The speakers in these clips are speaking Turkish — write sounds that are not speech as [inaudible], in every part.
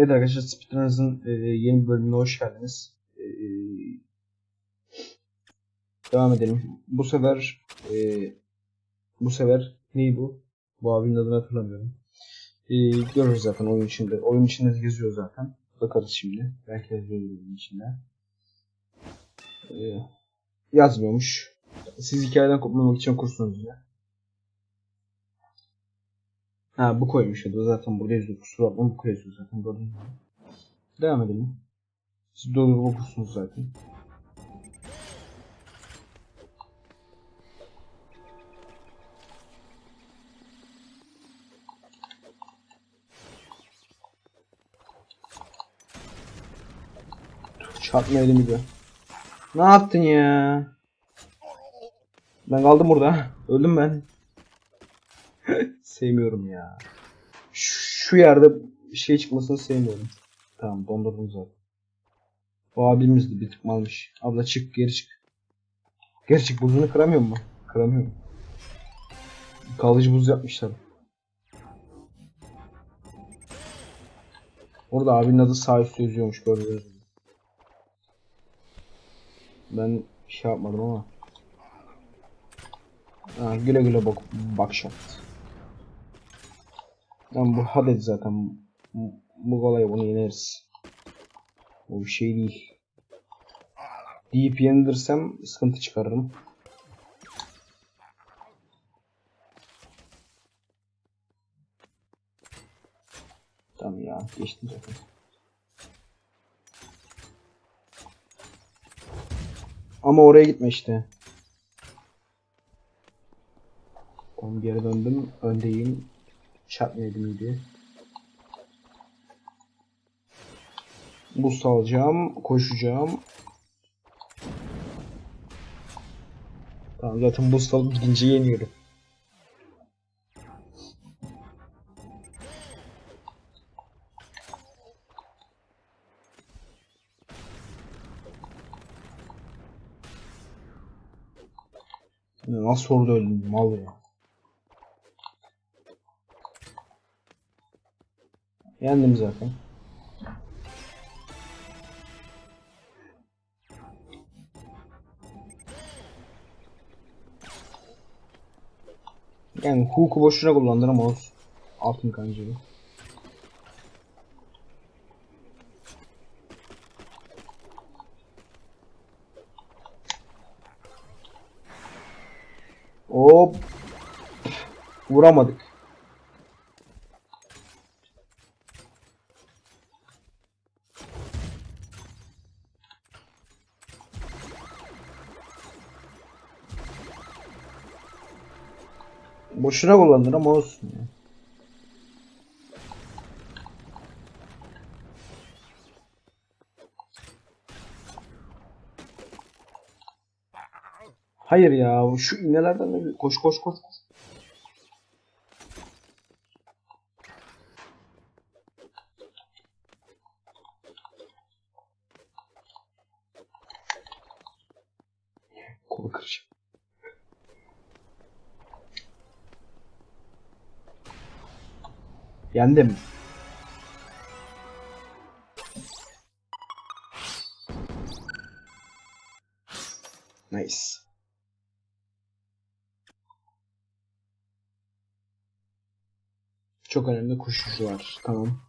Evet arkadaşlar Speedrunners'ın e, yeni bölümüne hoş geldiniz. E, devam edelim. Bu sefer e, bu sefer neyi bu? Bu abinin adını hatırlamıyorum. E, görürüz zaten oyun içinde. Oyun içinde yazıyor zaten. Bakarız şimdi. Belki yazıyor oyun içinde. E, yazmıyormuş. Siz hikayeden kopmamak için kursunuz ya. Ha bu koymuş ya da zaten burada yazıyor. Kusura bakma bu yazıyor zaten. Gördün mü? Devam edelim. Siz dolu okursunuz zaten. Çarpma elimi de. Ne yaptın ya? Ben kaldım burada. Öldüm ben. Sevmiyorum ya. Şu yerde bir şey çıkmasını sevmiyorum. Tamam dondurdum zaten. O abimiz de bir tık malmış. Abla çık geri çık. Geri çık buzunu kıramıyor mu? Kıramıyorum. Kalıcı buz yapmışlar. Orada abinin adı sağ üstte yazıyormuş gördüğünüz gibi. Ben şey yapmadım ama. Ha, güle güle bak, bak Yani bu Hades zaten. Bu, kolay bunu yeneriz. O bir şey değil. Deyip yenilirsem sıkıntı çıkarırım. Tamam ya geçtim zaten. Ama oraya gitme işte. Tamam geri döndüm. Öndeyim. Çarpmayaydım iyiydi. Boost alacağım. Koşacağım. Tamam zaten boost alıp gidince yeniyorum. Nasıl orada öldüm mal ya. Yendim zaten. Yani huku boşuna kullandın ama olsun. Altın kancayı. Hop. Vuramadık. Boşuna kullandın ama olsun ya. Hayır ya şu iğnelerden de koş koş koş. koş. Yendim. Nice. Çok önemli koşucu var. Tamam.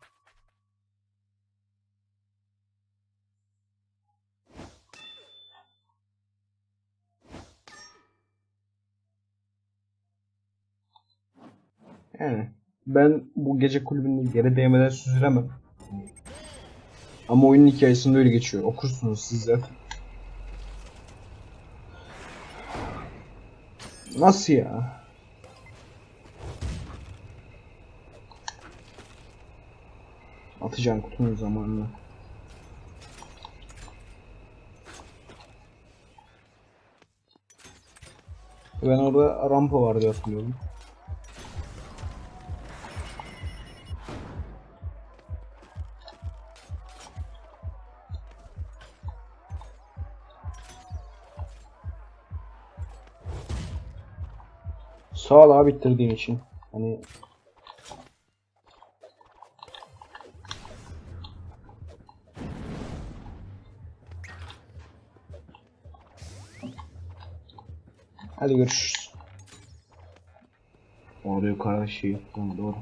Yani ben bu gece kulübünü yere değmeden süzülemem. Ama oyunun hikayesinde öyle geçiyor. Okursunuz sizler. Nasıl ya? Atacağım kutunun zamanını. Ben orada rampa var diye hatırlıyorum. Sağ ol abi bitirdiğin için. Hani Hadi görüşürüz. Orada yukarıda şey yaptım doğru.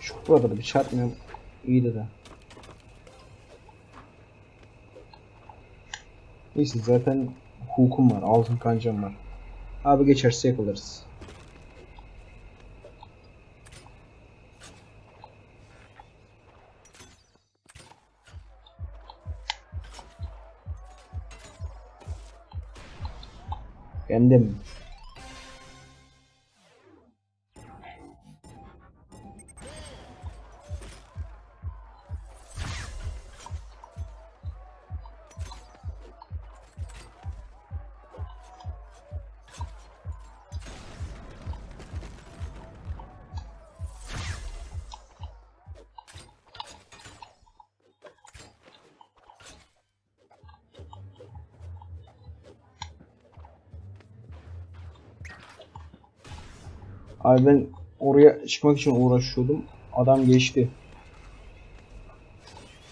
Şu burada da bir çarpmıyor. İyi de de. Neyse zaten hukum var. Altın kancam var. Abi geçerse yakalarız. Kendim. Abi ben oraya çıkmak için uğraşıyordum. Adam geçti.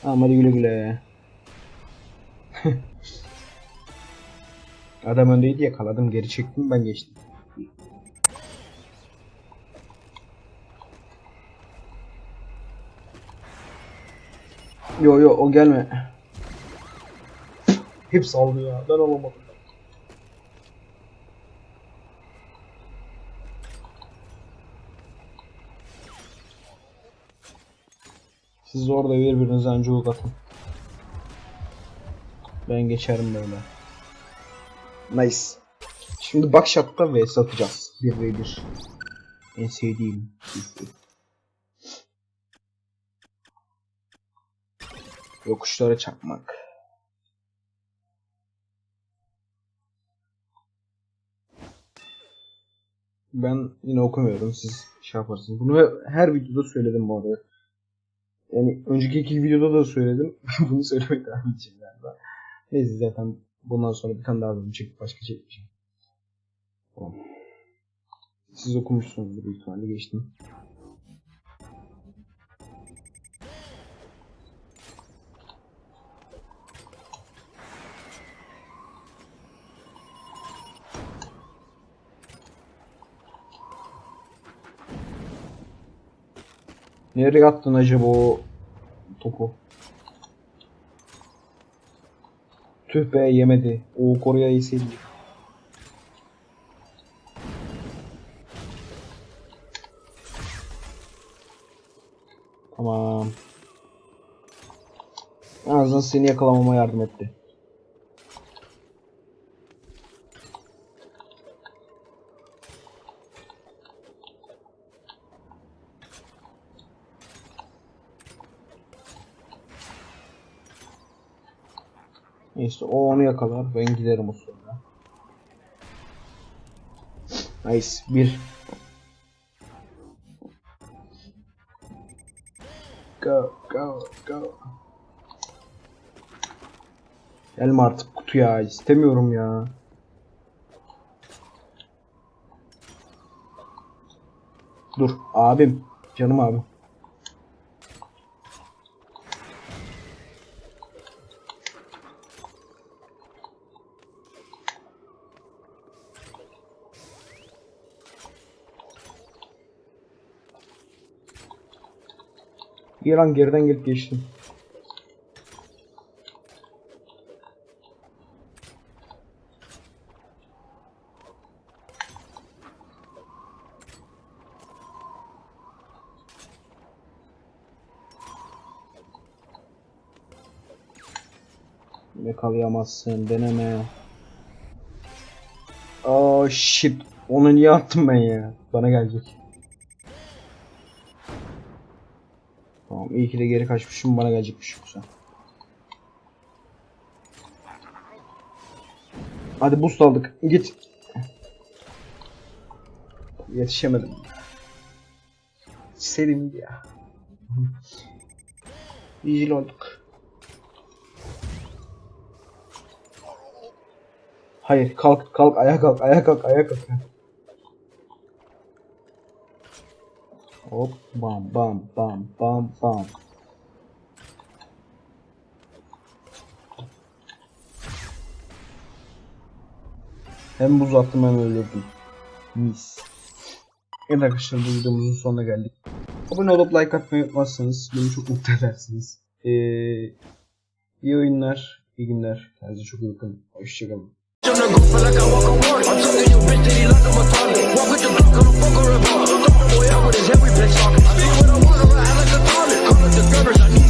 Tamam hadi güle güle. [laughs] Adam öndeydi yakaladım geri çektim ben geçtim. Yo yo o gelme. Hepsi aldı ya ben alamadım. Siz orada birbirinize ancuk atın. Ben geçerim böyle. Nice. Şimdi Bakşat'ta vs atacağız. 1v1. En sevdiğim. Yokuşlara çakmak. Ben yine okumuyorum. Siz şey yaparsınız. Bunu he- her videoda söyledim bu arada. Yani önceki iki videoda da söyledim. [laughs] Bunu söylemek devam edeceğim galiba. Neyse zaten bundan sonra bir tane daha bölüm çekip başka çekmeyeceğim. Tamam. Siz okumuşsunuzdur büyük ihtimalle geçtim. Nereye attın acaba o topu? Tüh be yemedi. O Kore'ye iyisiydi. Tamam. En azından seni yakalamama yardım etti. Neyse o onu yakalar. Ben giderim o sırada. Nice. Bir. Go go go. Gelme artık kutuya. istemiyorum ya. Dur abim. Canım abim. Bir an geriden gelip geçtim. Yakalayamazsın deneme. Oh shit. Onu niye attım ben ya? Bana gelecek. Tamam iyi ki de geri kaçmışım bana gelecekmiş yoksa. Hadi boost aldık. Git. Yetişemedim. Serim ya. Vigil olduk. Hayır kalk kalk ayağa kalk ayağa kalk ayağa kalk. Hop bam bam bam bam bam. Hem buz attım hem öldürdüm. Mis. Evet arkadaşlar bu videomuzun sonuna geldik. Abone olup like atmayı unutmazsanız beni çok mutlu edersiniz. Ee, iyi oyunlar, iyi günler. Kendinize çok iyi bakın. Hoşçakalın. I'm talking your bitch he like I'm a target. Walk with the Glock, I'm a fucker. boy out with his head, we play. I do what I want, or I like a comet, Call it the governors, I need